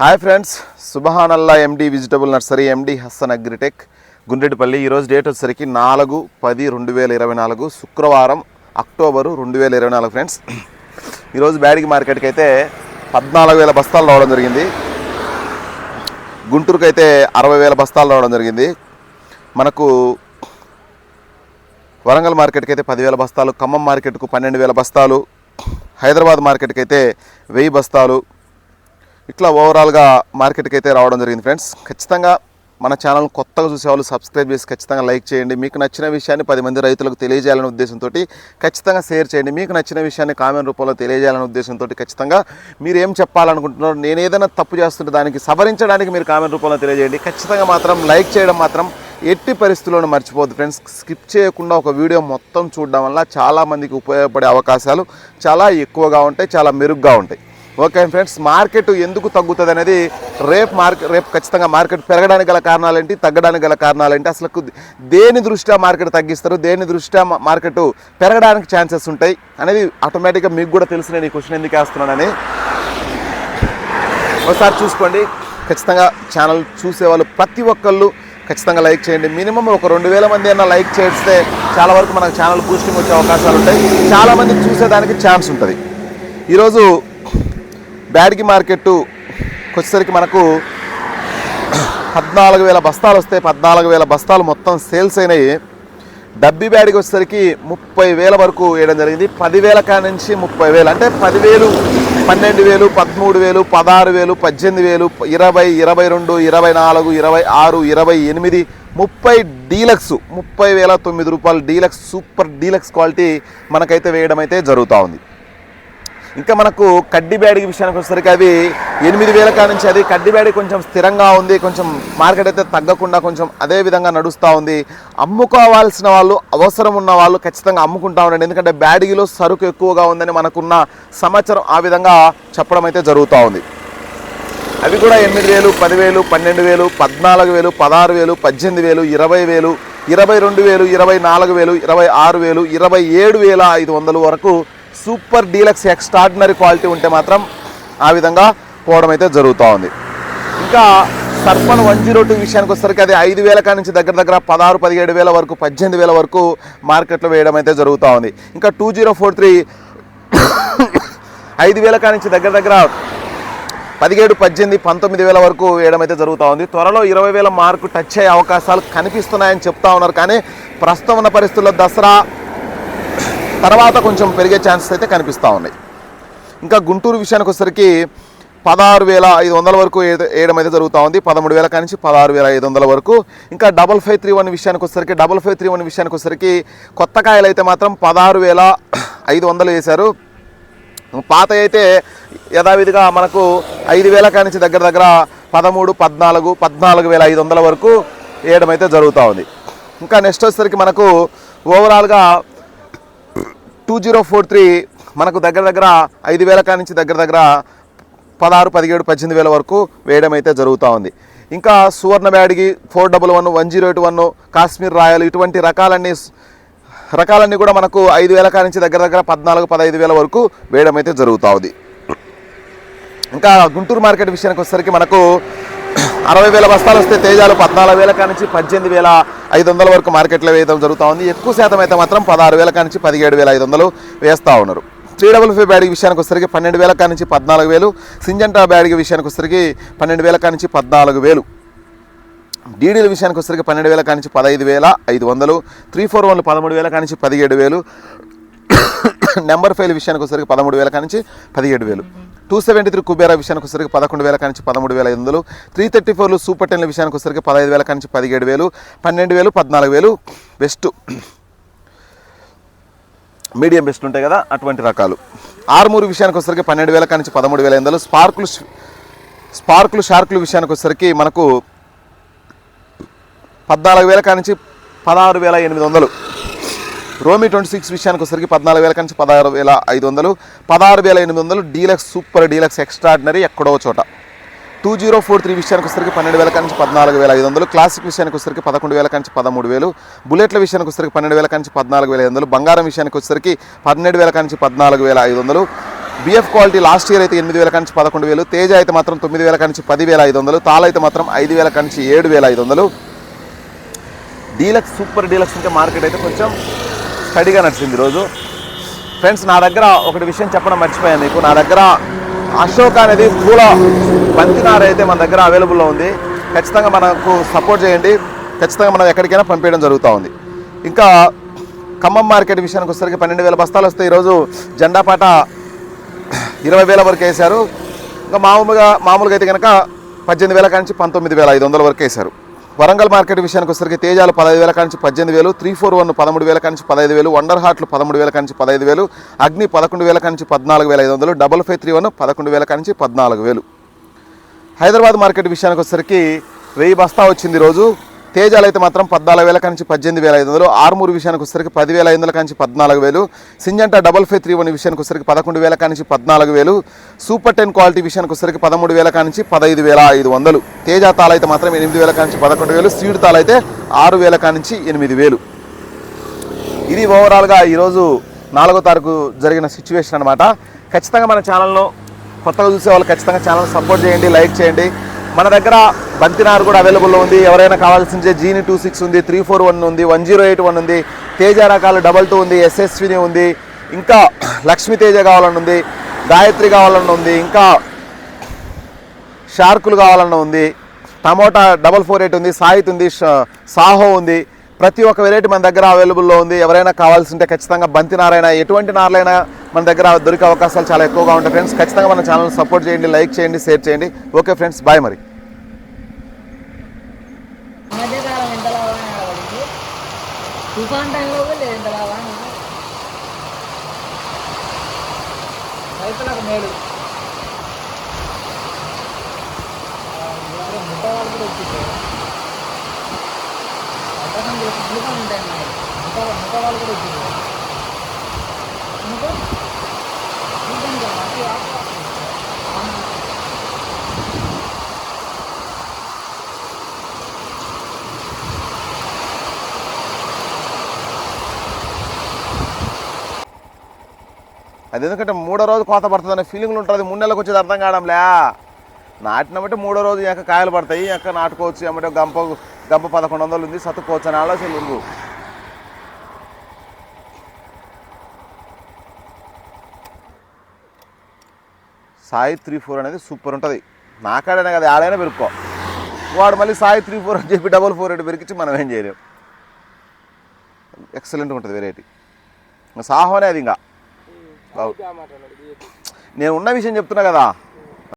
Hi friends సుబహానల్లా MD vegetable nursery MD Hassan agritech Gundreddipalli. ఈరోజు date వచ్చేసరికి నాలుగు పది రెండు వేల ఇరవై నాలుగు శుక్రవారం అక్టోబరు రెండు వేల ఇరవై నాలుగు ఫ్రెండ్స్. ఈరోజు బ్యాడిగి మార్కెట్కి అయితే పద్నాలుగు వేల బస్తాలు రావడం జరిగింది. గుంటూరుకి అయితే అరవై వేల బస్తాలు రావడం జరిగింది. మనకు వరంగల్ మార్కెట్కి అయితే పదివేల బస్తాలు ఖమ్మం మార్కెట్కు పన్నెండు వేల బస్తాలు హైదరాబాద్ మార్కెట్కి అయితే వెయ్యి బస్తాలు ఇట్లా ఓవరాల్గా మార్కెట్కి అయితే రావడం జరిగింది ఫ్రెండ్స్ ఖచ్చితంగా మన ఛానల్ కొత్తగా చూసే వాళ్ళు సబ్స్క్రైబ్ చేసి ఖచ్చితంగా లైక్ చేయండి. మీకు నచ్చిన విషయాన్ని పది మంది రైతులకు తెలియజేయాలనే ఉద్దేశంతో ఖచ్చితంగా షేర్ చేయండి. మీకు నచ్చిన విషయాన్ని కామెంట్ రూపంలో తెలియజేయాలనే ఉద్దేశంతో ఖచ్చితంగా మీరు ఏం చెప్పాలనుకుంటున్నారో నేను ఏదైనా తప్పు చేస్తుంటే దానికి సవరించడానికి మీరు కామెంట్ రూపంలో తెలియజేయండి. ఖచ్చితంగా మాత్రం లైక్ చేయడం మాత్రం ఎట్టి పరిస్థితుల్లోనూ మర్చిపోద్దు ఫ్రెండ్స్ స్కిప్ చేయకుండా ఒక వీడియో మొత్తం చూడడం వల్ల చాలామందికి ఉపయోగపడే అవకాశాలు చాలా ఎక్కువగా ఉంటాయి చాలా మెరుగ్గా ఉంటాయి. ఓకే ఫ్రెండ్స్ మార్కెట్ ఎందుకు తగ్గుతుంది అనేది రేపు మార్కెట్ రేపు ఖచ్చితంగా మార్కెట్ పెరగడానికి గల కారణాలు ఏంటి తగ్గడానికి గల కారణాలేంటి అసలు దేని దృష్ట్యా మార్కెట్ తగ్గిస్తారు దేని దృష్ట్యా మార్కెట్ పెరగడానికి ఛాన్సెస్ ఉంటాయి అనేది ఆటోమేటిక్గా మీకు కూడా తెలిసి నేను ఈ క్వశ్చన్ ఎందుకు వేస్తున్నానని. ఒకసారి చూసుకోండి. ఖచ్చితంగా ఛానల్ చూసేవాళ్ళు ప్రతి ఒక్కళ్ళు ఖచ్చితంగా లైక్ చేయండి. మినిమం ఒక రెండు వేల మంది అయినా లైక్ చేస్తే చాలా వరకు మనకు ఛానల్ బూస్టింగ్ వచ్చే అవకాశాలు ఉంటాయి. చాలామంది చూసేదానికి ఛాన్స్ ఉంటుంది. ఈరోజు బ్యాడిగి మార్కెట్ వచ్చేసరికి మనకు పద్నాలుగు వేల బస్తాలు వస్తాయి పద్నాలుగు వేల బస్తాలు మొత్తం సేల్స్ అయినాయి. డబ్బి బ్యాడ్కి వచ్చేసరికి ముప్పై వేల వరకు వేయడం జరిగింది. పదివేల కా నుంచి ముప్పై వేలు అంటే పదివేలు పన్నెండు వేలు పదమూడు వేలు పదహారు వేలు పద్దెనిమిది వేలు ఇరవై ఇరవై రెండు ఇరవై నాలుగు ఇరవై ఆరు ఇరవై ఎనిమిది ముప్పై డీలక్స్ ముప్పై వేల తొమ్మిది రూపాయలు డీలక్స్ సూపర్ డీలక్స్ క్వాలిటీ మనకైతే వేయడం అయితే జరుగుతూ ఉంది. ఇంకా మనకు కడ్డీ బ్యాడికి విషయానికి వచ్చేసరికి అవి ఎనిమిది వేల కా నుంచి అది కడ్డీ బ్యాడి కొంచెం స్థిరంగా ఉంది కొంచెం మార్కెట్ అయితే తగ్గకుండా కొంచెం అదే విధంగా నడుస్తూ ఉంది. అమ్ముకోవాల్సిన వాళ్ళు అవసరం ఉన్న వాళ్ళు ఖచ్చితంగా అమ్ముకుంటా ఉండండి. ఎందుకంటే బ్యాడిగిలో సరుకు ఎక్కువగా ఉందని మనకున్న సమాచారం ఆ విధంగా చెప్పడం అయితే జరుగుతూ ఉంది. అవి కూడా ఎనిమిది వేలు పదివేలు పన్నెండు వేలు పద్నాలుగు వేలు పదహారు వేలు పద్దెనిమిది వేలు ఇరవై వేలు ఇరవై రెండు వేలు ఇరవై నాలుగు వేలు ఇరవై ఆరు వేలు ఇరవై ఏడు వేల ఐదు వందల వరకు సూపర్ డీలక్స్ ఎక్స్ట్రాడినరీ క్వాలిటీ ఉంటే మాత్రం ఆ విధంగా పోవడం అయితే జరుగుతూ ఉంది. ఇంకా సర్పన్ వన్ జీరో టూ విషయానికి వచ్చేసరికి అది ఐదు వేల కా నుంచి దగ్గర దగ్గర పదహారు పదిహేడు వేల వరకు పద్దెనిమిది వేల వరకు మార్కెట్లో వేయడం అయితే జరుగుతూ ఉంది. ఇంకా టూ జీరో ఫోర్ త్రీ ఐదు వేల కా నుంచి దగ్గర దగ్గర పదిహేడు పద్దెనిమిది పంతొమ్మిది వేల వరకు వేయడం అయితే జరుగుతూ ఉంది. త్వరలో ఇరవై వేల మార్కు టచ్ అయ్యే అవకాశాలు కనిపిస్తున్నాయని చెప్తా ఉన్నారు. కానీ ప్రస్తుతం ఉన్న పరిస్థితుల్లో దసరా తర్వాత కొంచెం పెరిగే ఛాన్సెస్ అయితే కనిపిస్తూ ఉన్నాయి. ఇంకా గుంటూరు విషయానికి వచ్చేసరికి పదహారు వేల ఐదు వందల వరకు వేయడం అయితే జరుగుతూ ఉంది. పదమూడు వేల కానించి పదహారు వేల ఐదు వందల వరకు. ఇంకా డబల్ ఫైవ్ త్రీ వన్ విషయానికి వచ్చేసరికి డబల్ ఫైవ్ త్రీ వన్ విషయానికి వచ్చేసరికి కొత్త కాయలు అయితే మాత్రం పదహారు వేల ఐదు వందలు వేశారు. పాత అయితే యథావిధిగా మనకు ఐదు వేల కానించి దగ్గర దగ్గర పదమూడు పద్నాలుగు పద్నాలుగు వేల ఐదు వందల వరకు వేయడం అయితే జరుగుతూ ఉంది. ఇంకా నెక్స్ట్ వచ్చేసరికి మనకు ఓవరాల్గా టూ జీరో ఫోర్ త్రీ మనకు దగ్గర దగ్గర ఐదు వేల కానించి దగ్గర దగ్గర పదహారు పదిహేడు పద్దెనిమిది వేల వరకు వేయడం అయితే జరుగుతూ ఉంది. ఇంకా Suvarna Byadgi four double one one zero eight one Kashmir royal ఇటువంటి రకాలన్నీ రకాలన్నీ కూడా మనకు ఐదు వేల కానించి దగ్గర దగ్గర పద్నాలుగు పదహైదు వేల వరకు వేయడం అయితే జరుగుతూ ఉంది. ఇంకా గుంటూరు మార్కెట్ విషయానికి వచ్చేసరికి మనకు అరవై వేల బస్తాలు వస్తే తేజాలు పద్నాలుగు వేల కానించి పద్దెనిమిది వేల ఐదు వందల వరకు మార్కెట్లో వేయడం జరుగుతూ ఉంది. ఎక్కువ శాతం అయితే మాత్రం పదహారు వేల కానించి పదిహేడు వేల ఐదు వందలు వేస్తూ ఉన్నారు. త్రీ డబుల్ ఫైవ్ బ్యాడిగి విషయానికి వచ్చేసరికి పన్నెండు వేల కానించి పద్నాలుగు వేలు. సింజంటా బ్యాడ్ విషయానికి వచ్చేసరికి పన్నెండు వేల కానించి పద్నాలుగు వేలు. డీడీల విషయానికి వచ్చేసరికి పన్నెండు వేల కానించి పదహైదు వేల ఐదు వందలు. త్రీ ఫోర్ వన్లు పదమూడు వేల కానించి పదిహేడు వేలు. నెంబర్ ఫైవ్ విషయానికి వచ్చేసరికి పదమూడు వేల కానించి పదిహేడు వేలు. టూ సెవెంటీ త్రీ కుబేరా విషయానికి వచ్చేసరికి పదకొండు వేల కానించి పదమూడు వేల ఐదు వందలు. త్రీ థర్టీ ఫోర్లు సూపర్ టెన్ల విషయానికి వచ్చేసరికి పదహైదు వేల కానించి పదిహేడు వేలు. పన్నెండు వేలు పద్నాలుగు వేలు. బెస్ట్. మీడియం బెస్ట్ ఉంటాయి కదా అటువంటి రకాలు. ఆరుమూరు విషయానికి వచ్చేసరికి పన్నెండు వేల కానించి పదమూడు వేల ఐదు వందలు. స్పార్కులు స్పార్కులు షార్కులు విషయానికి వచ్చేసరికి మనకు పద్నాలుగు వేల కానించి పదహారు వేల ఎనిమిది వందలు. రోమి ట్వంటీ సిక్స్ విషయానికి వచ్చేసరికి పద్నాలుగు వేల నుంచి పదహారు వేల ఐదు వందలు పదహారు వేల ఎనిమిది వందలు డీలక్స్ సూపర్ డీలక్స్ ఎక్స్ట్రాడినరీ ఎక్కడో చోట. టూ జీరో ఫోర్ త్రీ విషయానికి వచ్చేసరికి పన్నెండు వేల నుంచి పద్నాలుగు వేల ఐదు వందలు క్లాసిక్ విషయానికి వచ్చేసరికి పదకొండు వేల కానించి పదమూడు వేలు బుల్లెట్ల విషయానికి వచ్చేసరికి పన్నెండు వేల కానించి పద్నాలుగు వేల ఐదు వందలు బంగారం విషయానికి వచ్చేసరికి పన్నెండు వేల నుంచి పద్నాలుగు వేల ఐదు వందలు బిఎఫ్ క్వాలిటీ లాస్ట్ ఇయర్ అయితే ఎనిమిది వేల కంచి పదకొండు వేలు తేజ అయితే మాత్రం తొమ్మిది వేల కంచి పదివేల ఐదు వందలు తాళ అయితే మాత్రం ఐదు వేల కంచి ఏడు వేల ఐదు వందలు. డీలక్స్ సూపర్ డీలక్స్ ఉంటే మార్కెట్ అయితే కొంచెం స్టడీగా నడిచింది ఈరోజు. ఫ్రెండ్స్ నా దగ్గర ఒకటి విషయం చెప్పడం మర్చిపోయాను మీకు. నా దగ్గర అశోక్ అనేది పూల బంతినార అయితే మన దగ్గర అవైలబుల్లో ఉంది. ఖచ్చితంగా మనకు సపోర్ట్ చేయండి. ఖచ్చితంగా మనం ఎక్కడికైనా పంపించడం జరుగుతూ ఉంది. ఇంకా ఖమ్మం మార్కెట్ విషయానికి వచ్చేసరికి పన్నెండు వేల బస్తాలు వస్తే ఈరోజు జెండాపాట ఇరవై వేల వరకు వేశారు. ఇంకా మామూలుగా మామూలుగా అయితే కనుక పద్దెనిమిది వేల నుంచి పంతొమ్మిది వేల ఐదు వందల వరకు వేశారు. వరంగల్ మార్కెట్ విషయానికి వచ్చేసరికి తేజాలు పదహైదు వేల నుంచి పద్దెనిమిది వేలు త్రీ ఫోర్ వన్ పదమూడు వేల నుంచి పదహైదు వేలు వండర్ హార్ట్లు పదమూడు వేల నుంచి పదహైదు వేలు అగ్ని పదకొండు వేల నుంచి పద్నాలుగు వేల ఐదు వందలు డబల్ ఫైవ్ త్రీ వన్ పదకొండు వేల నుంచి పద్నాలుగు వేలు. హైదరాబాద్ మార్కెట్ విషయానికి వచ్చేసరికి వెయ్యి బస్తా వచ్చింది రోజు. తేజాలు అయితే మాత్రం పద్నాలుగు వేల నుంచి పద్దెనిమిది వేల ఐదు వందలు ఆరుమూరు విషయానికి వచ్చేసరికి పదివేల ఐదు వందల నుంచి పద్నాలుగు వేలు Syngenta double five three one విషయానికి వచ్చేసరికి పదకొండు వేల నుంచి పద్నాలుగు వేలు సూపర్ టెన్ క్వాలిటీ విషయానికి వచ్చేసరికి పదమూడు వేల నుంచి పదహైదు వేల ఐదు వందలు. తేజ తాళ అయితే మాత్రం ఎనిమిది వేల నుంచి పదకొండు వేలు సీడ్ తాలు అయితే ఆరు వేల నుంచి ఎనిమిది వేలు. ఇది ఓవరాల్గా ఈరోజు నాలుగో తారీఖు జరిగిన సిచ్యువేషన్ అనమాట ఖచ్చితంగా మన ఛానల్లో కొత్తగా చూసే వాళ్ళు ఖచ్చితంగా ఛానల్ సపోర్ట్ చేయండి లైక్ చేయండి. మన దగ్గర బంతినార్ కూడా అవైలబుల్లో ఉంది. ఎవరైనా కావాల్సిందే జీని టూ సిక్స్ ఉంది త్రీ ఫోర్ వన్ ఉంది వన్ జీరో ఎయిట్ వన్ ఉంది తేజ రకాలు డబల్ టూ ఉంది ఎస్ఎస్విని ఉంది. ఇంకా లక్ష్మీ తేజ కావాలని ఉంది గాయత్రి కావాలని ఉంది ఇంకా షార్కులు కావాలని ఉంది టమోటా డబల్ ఫోర్ ఎయిట్ ఉంది సాయిత్ ఉంది సాహో ఉంది. ప్రతి ఒక్క వెరైటీ మన దగ్గర అవైలబుల్లో ఉంది. ఎవరైనా కావాల్సింటే ఖచ్చితంగా బంతి నారైనా ఎటువంటి నారలైనా మన దగ్గర దొరికే అవకాశాలు చాలా ఎక్కువగా ఉంటాయి ఫ్రెండ్స్ ఖచ్చితంగా మన ఛానల్ సపోర్ట్ చేయండి లైక్ చేయండి షేర్ చేయండి. ఓకే ఫ్రెండ్స్ బాయ్ మరి. తుఫాన్ టైంలో లేదు రైతులకు మేలు. వాళ్ళు కూడా వచ్చింది ఉంటాయి కూడా ఇంకా ఇంకా అతి అది ఎందుకంటే మూడో రోజు కోత పడుతుంది అనే ఫీలింగ్లు ఉంటుంది. మూడు నెలలకు వచ్చేది అర్థం కావడంలే. నాటినబట్టి మూడో రోజు ఎక్క కాయలు పడతాయి. ఎక్క నాటుకోవచ్చు ఏమంటే గంప గంప పదకొండు వందలు ఉంది. సత్తుకోవచ్చు అని ఆలోచనలు ఉంది. సాయి త్రీ ఫోర్ అనేది సూపర్ ఉంటుంది. నాకాడనే కదా ఆడైనా పెరుక్కో. వాడు మళ్ళీ సాయి త్రీ ఫోర్ అని చెప్పి డబల్ ఫోర్ ఎయిట్ పెరికించి మనం ఏం చేయలేం. ఎక్సలెంట్గా ఉంటుంది వెరైటీ సాహోనే అది ఇంకా. నేను ఉన్న విషయం చెప్తున్నా కదా.